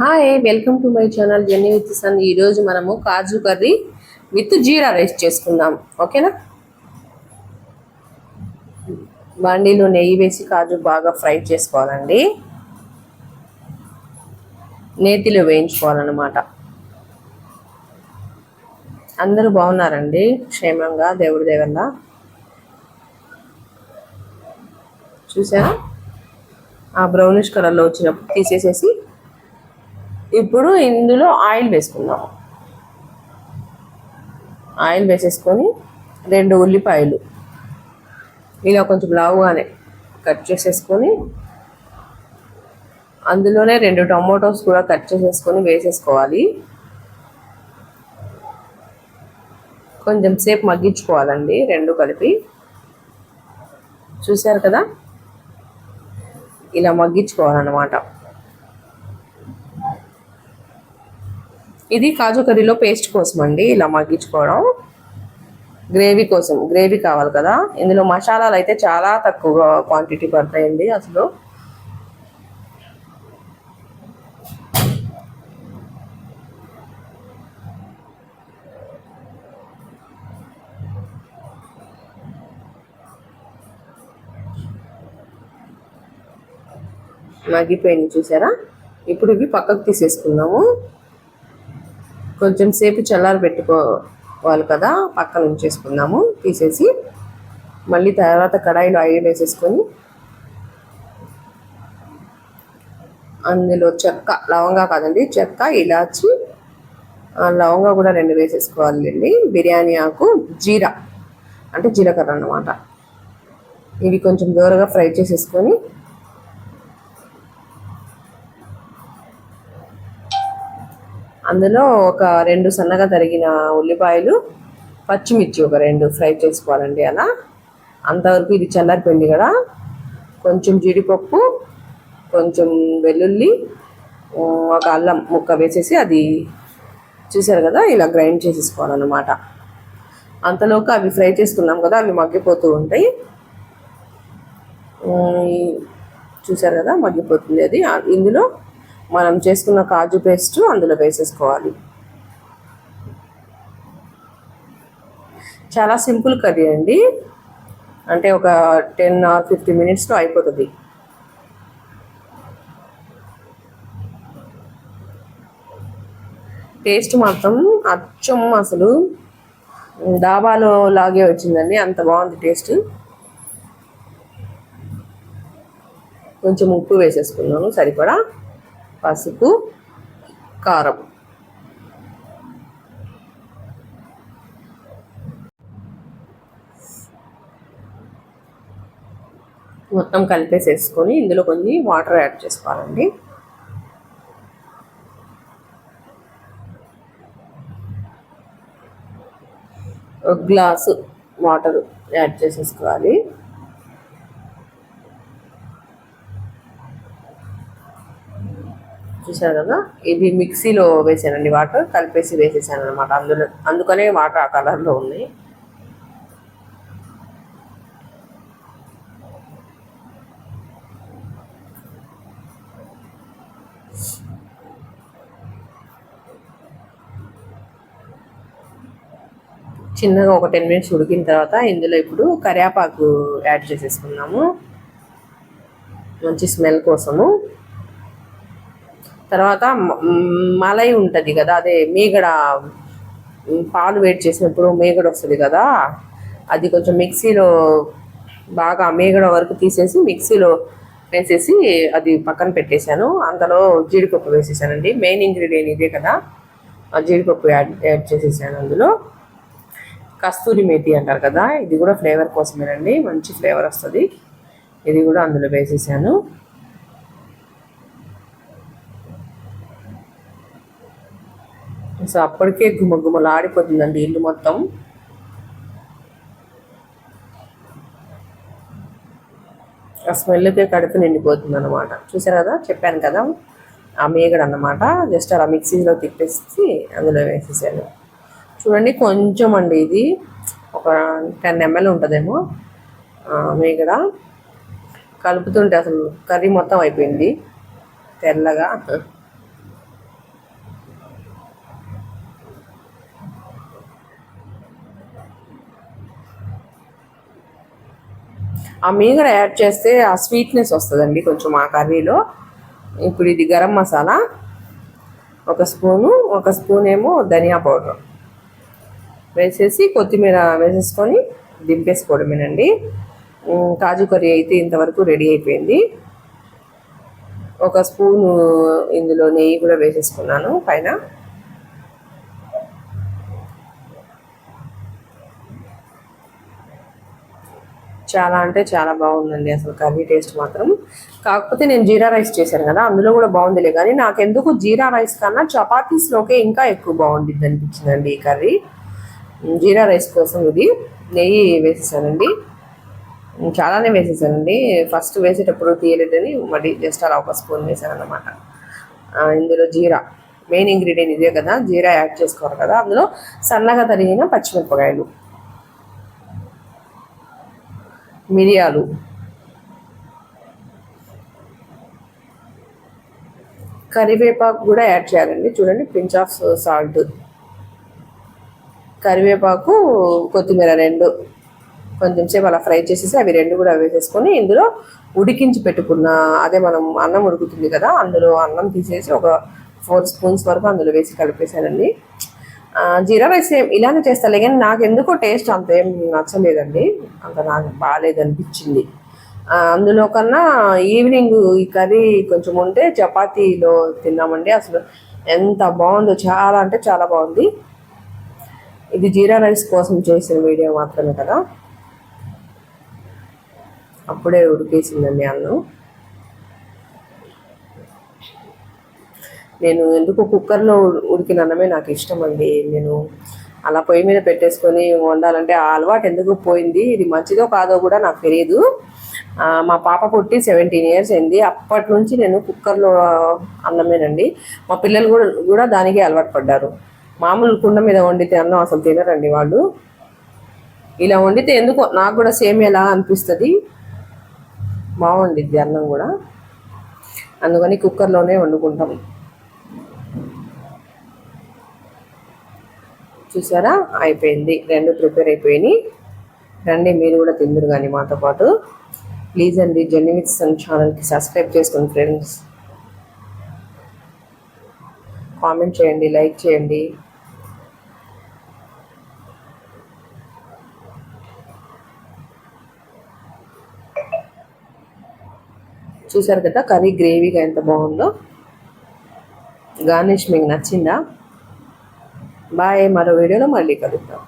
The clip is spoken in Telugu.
Hi welcome to my channel journey with sun ఈరోజు మనము kaju curry with jeera rice చేసుకుందాం. ఓకేనా బండిలో నెయ్యి వేసి కాజు బాగా ఫ్రై చేసుకోవాలండి. నేతిలో వేయించుకోవాలన్నమాట. అందరూ బాగున్నారండి? క్షేమంగా దేవుడి దేవల్ల? చూసారా? ఆ బ్రౌనిష్ కలర్లో వచ్చినప్పుడు తీసేసేసి ఇప్పుడు ఇందులో ఆయిల్ వేసుకుందాం. ఆయిల్ వేసేసుకొని రెండు ఉల్లిపాయలు. ఇలా కొంచెం లావుగానే కట్ చేసేసుకొని అందులోనే రెండు టమాటోస్ కూడా కట్ చేసేసుకొని వేసేసుకోవాలి. కొంచెం సేపు మగ్గించుకోవాలండి రెండు కలిపి. చూశారు కదా? ఇలా మగ్గించుకోవాలన్నమాట. ఇది కాజు కర్రీలో పేస్ట్ కోసం అండి ఇలా మగ్గించుకోవడం. గ్రేవీ కోసం గ్రేవీ కావాలి కదా. ఇందులో మసాలాలు అయితే చాలా తక్కువ క్వాంటిటీ పడతాయండి అసలు. మగ్గిపోయింది చూసారా? ఇప్పుడు ఇవి పక్కకు తీసేసుకున్నాము కొంచెం సేపు చల్లారి పెట్టుకోవాలి కదా పక్కన ఉంచేసుకుందాము తీసేసి మళ్ళీ తర్వాత కడాయిలో ఆయిల్ వేసేసుకొని అందులో చెక్క లవంగా కాదండి చెక్క ఇలాచి లవంగా కూడా రెండు వేసేసుకోవాలండి. బిర్యానీ ఆకు జీరా అంటే జీలకర్ర అన్నమాట. ఇవి కొంచెం దూరగా ఫ్రై చేసేసుకొని అందులో ఒక రెండు సన్నగా తరిగిన ఉల్లిపాయలు పచ్చిమిర్చి ఒక రెండు ఫ్రై చేసుకోవాలండి అలా. అంతవరకు ఇది చల్లారిపోయింది కదా. కొంచెం జీడిపప్పు కొంచెం వెల్లుల్లి ఒక అల్లం ముక్క వేసేసి అది చూసారు కదా ఇలా గ్రైండ్ చేసేసుకోవాలన్నమాట. అంతలోకి అవి ఫ్రై చేసుకున్నాం కదా అవి మగ్గిపోతూ ఉంటాయి. చూసారు కదా మగ్గిపోతుంది అది. ఇందులో మనం చేసుకున్న కాజు పేస్ట్ అందులో వేసేసుకోవాలి. చాలా సింపుల్ కర్రీ అండి. అంటే ఒక టెన్ ఆర్ ఫిఫ్టీ మినిట్స్లో అయిపోతుంది. టేస్ట్ మాత్రం అచ్చం అసలు. డాబాలో లాగే వచ్చిందండి. అంత బాగుంది టేస్ట్. కొంచెం ఉప్పు వేసేసుకున్నాను సరిపడా. పసుపు కారం. మొత్తం కలిపేసేసుకొని ఇందులో కొన్ని వాటర్ యాడ్ చేసుకోవాలండి. ఒక గ్లాసు వాటర్ యాడ్ చేసేసుకోవాలి. చూసారు కదా? ఇది మిక్సీలో వేసానండి వాటర్ కలిపేసి వేసేసాను అనమాట అందులో. అందుకనే వాటర్ ఆ కలర్లో ఉన్నాయి. చిన్నగా ఒక టెన్ మినిట్స్ ఉడికిన తర్వాత ఇందులో ఇప్పుడు కరివేపాకు యాడ్ చేసేసుకున్నాము. మంచి స్మెల్ కోసము. తర్వాత మలై ఉంటుంది కదా అదే మీగడ పాలు వేడి చేసినప్పుడు మీగడ వస్తుంది కదా అది కొంచెం మిక్సీలో బాగా మీగడ వరకు తీసేసి మిక్సీలో వేసేసి అది పక్కన పెట్టేశాను. అందులో జీడిపప్పు వేసేసానండి. మెయిన్ ఇంగ్రీడియంట్ ఇదే కదా ఆ జీడిపప్పు యాడ్ యాడ్ చేసేసాను అందులో. కస్తూరి మేతి అంటారు కదా ఇది కూడా ఫ్లేవర్ కోసమేనండి మంచి ఫ్లేవర్ వస్తుంది. ఇది కూడా అందులో వేసేసాను. సో అప్పటికే గుమగుమలాడిపోతుందండి ఇల్లు మొత్తం. ఆ స్మెల్కే కడుపు నిండిపోతుంది అనమాట చూసారు కదా? చెప్పాను కదా? ఆ మేగడ అన్నమాట. జస్ట్ అలా మిక్సీలో తిప్పేసి అందులో వేసేసాను. చూడండి కొంచెం అండి ఇది. ఒక టెన్ ఎంఎల్ ఉంటుందేమో మేగడ. కలుపుతుంటే అసలు కర్రీ మొత్తం అయిపోయింది. తెల్లగా. ఆ మీగడ యాడ్ చేస్తే ఆ స్వీట్నెస్ వస్తుందండి కొంచెం ఆ కర్రీలో. ఇప్పుడు ఇది గరం మసాలా ఒక స్పూను ఒక స్పూన్ ఏమో ధనియా పౌడర్. వేసేసి కొత్తిమీర వేసేసుకొని దింపేసుకోవడమేనండి. కాజు కర్రీ అయితే ఇంతవరకు రెడీ అయిపోయింది. ఒక స్పూను ఇందులో నెయ్యి కూడా వేసేసుకున్నాను పైన. చాలా అంటే చాలా బాగుందండి అసలు కర్రీ టేస్ట్ మాత్రం. కాకపోతే నేను జీరా రైస్ చేశాను కదా అందులో కూడా బాగుందిలే. కానీ నాకెందుకు జీరా రైస్ కన్నా చపాతీస్లోకే ఇంకా ఎక్కువ బాగుండిద్ది అనిపించిందండి ఈ కర్రీ. జీరా రైస్ కోసం ఇది నెయ్యి వేసేసానండి. చాలానే వేసేసానండి. ఫస్ట్ వేసేటప్పుడు తీయలేదని మళ్ళీ జస్ట్ అలా ఒక స్పూన్ వేసాను అనమాట ఇందులో జీరా మెయిన్ ఇంగ్రీడియంట్ ఇదే కదా జీరా యాడ్ చేసుకోవాలి కదా. అందులో సన్నగా తరిగిన పచ్చిమిరపకాయలు. మిరియాలు. కరివేపాకు కూడా యాడ్ చేయాలండి. చూడండి పించ్ ఆఫ్ సాల్ట్. కరివేపాకు కొత్తిమీర రెండు. కొంచెం సేపు అలా ఫ్రై చేసేసి అవి రెండు కూడా వేసేసుకొని ఇందులో ఉడికించి పెట్టుకున్న అదే మనం అన్నం ఉడుకుతుంది కదా అందులో అన్నం తీసేసి ఒక ఫోర్ స్పూన్స్ వరకు అందులో వేసి కలిపేసానండి జీరా రైస్ ఏం ఇలానే చేస్తాలే కానీ నాకు ఎందుకో టేస్ట్ అంత ఏం నచ్చలేదండి. అంత నాకు బాగాలేదు అనిపించింది అందులో కన్నా ఈవినింగ్ ఈ కర్రీ కొంచెం ఉంటే చపాతీలో తిన్నామండి అసలు ఎంత బాగుందో చాలా అంటే చాలా బాగుంది. ఇది జీరా రైస్ కోసం చేసిన వీడియో మాత్రమే కదా. అప్పుడే ఉడికేసిందండి అన్నం. నేను ఎందుకు కుక్కర్లో ఉడికిన అన్నమే నాకు ఇష్టం అండి నేను అలా పొయ్యి మీద పెట్టేసుకొని వండాలంటే ఆ అలవాటు ఎందుకు పోయింది? ఇది మంచిదో కాదో కూడా నాకు తెలియదు మా పాప పుట్టి సెవెంటీన్ ఇయర్స్ అయింది. అప్పటి నుంచి నేను కుక్కర్లో అన్నమేనండి. మా పిల్లలు కూడా కూడా దానికే అలవాటు పడ్డారు. మామూలు కుండ మీద వండితే అన్నం అసలు తినరండి వాళ్ళు. ఇలా వండితే ఎందుకో? నాకు కూడా సేమ్ ఎలా అనిపిస్తుంది? బాగుండిద్ది అన్నం కూడా. అందుకని కుక్కర్లోనే వండుకుంటాం. చూసారా? అయిపోయింది. రెండు ప్రిపేర్ అయిపోయినాయి. రండి మీరు కూడా తిందురు కానీ మాతో పాటు. ప్లీజ్ అండి జర్నీ విత్ సన్ ఛానల్కి సబ్స్క్రైబ్ చేసుకోండి ఫ్రెండ్స్. కామెంట్ చేయండి లైక్ చేయండి. చూసారు కదా కర్రీ గ్రేవీగా ఎంత బాగుందో. గార్నిష్ మీకు నచ్చిందా? బాయ్ మరో వీడియోలో మళ్ళీ కలుద్దాం.